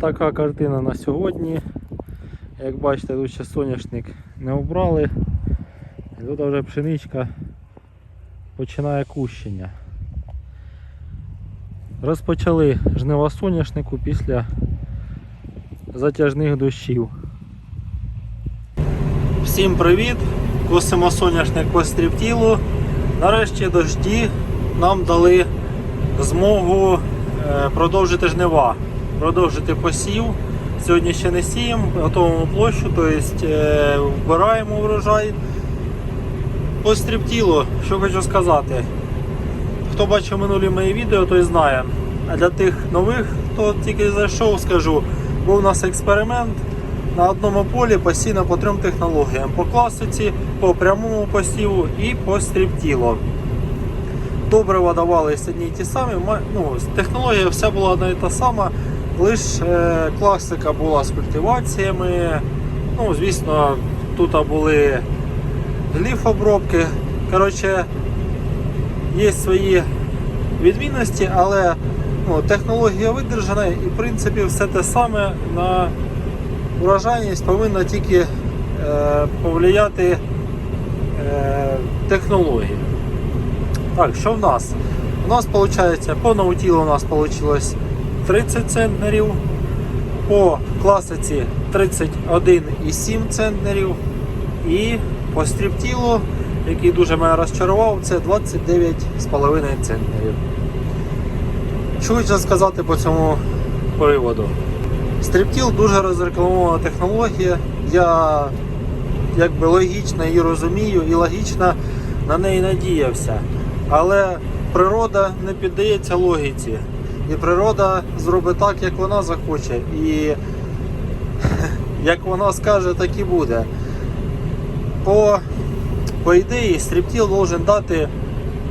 така картина на сьогодні. Як бачите, тут ще соняшник не обрали. І тут вже пшеничка починає кущення. Розпочали жнива соняшнику після затяжних дощів. Всім привіт! Косимо соняшник по стріптілу. Нарешті дожді нам дали змогу е, продовжити жнива, продовжити посів. Сьогодні ще не сіємо, готуємо площу, тобто вбираємо врожай. По стріптілу, що хочу сказати. Хто бачив минулі мої відео, той знає. А для тих нових, хто тільки зайшов, скажу, був у нас експеримент на одному полі постійно по трьом технологіям: по класиці, по прямому посіву і по стріптілу. Добрива давалися одні й ті самі. Ну, технологія вся була одна і та сама, лише е, класика була з культиваціями. Ну, звісно, тут були гліфобробки. Коротше, є свої відмінності, але ну, технологія видержана і в принципі все те саме на урожайність повинна тільки е, повлияти е, технологія. Так, що в нас? У нас виходить, по наутілу у нас вийшло 30 центнерів, по класиці 31,7 центнерів і по стріптілу, який дуже мене розчарував, це 29,5 центнерів. Що хочу сказати по цьому приводу? Стріптіл дуже розрекламована технологія. Я якби логічно її розумію і логічно на неї надіявся. Але природа не піддається логіці. І природа зробить так, як вона захоче. І як вона скаже, так і буде. По, по ідеї, стріптіл должен дати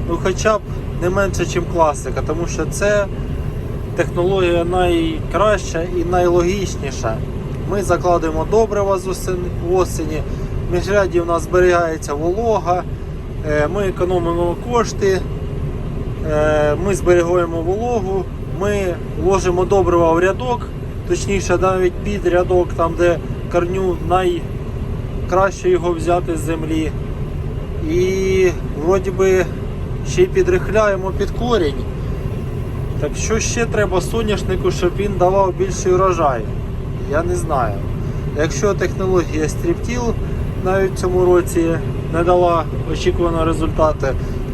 ну, хоча б не менше, ніж класика, тому що це технологія найкраща і найлогічніша. Ми закладемо добрива з осені, в міжряді у нас зберігається волога, е, ми економимо кошти, е, ми зберігаємо вологу, ми вложимо добрива в рядок, точніше навіть під рядок, там де корню найкраще його взяти з землі. І вроді би ще й підрихляємо під корінь. Так що ще треба соняшнику, щоб він давав більший урожай? Я не знаю. Якщо технологія стріптіл навіть в цьому році не дала очікуваного результату,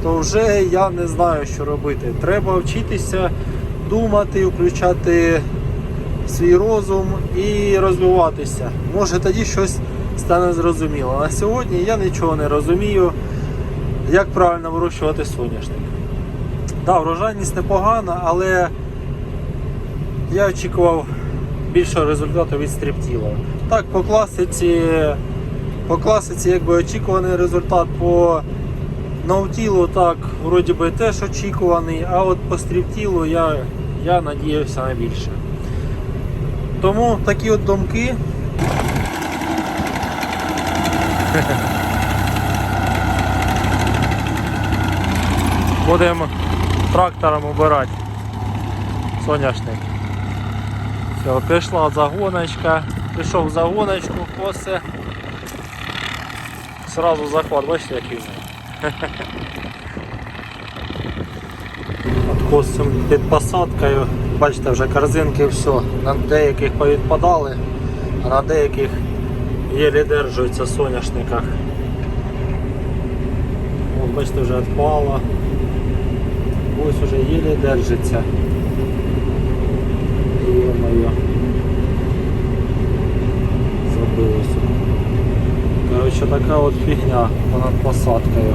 то вже я не знаю, що робити. Треба вчитися думати, включати свій розум і розвиватися. Може тоді щось стане зрозуміло. На сьогодні я нічого не розумію, як правильно вирощувати соняшник. Да, врожайність непогана, але я очікував більшого результату від стріптіла. Так, по класиці, по класиці якби очікуваний результат по наутілу, так, вроді би теж очікуваний, а от по стріптілу я, я надіявся на більше. Тому такі от думки. Будемо трактором убирати соняшник. Все, пішла загоночка, пішов загоночку, коси. Сразу захват, бачите, який косим під посадкою, бачите, вже корзинки все, на деяких повідпадали, а на деяких єлі держуються в соняшниках. От, бачите, вже відпало. Ось уже еле держится. Ё-моё. Забылось. Короче, така от фігня понад посадкою.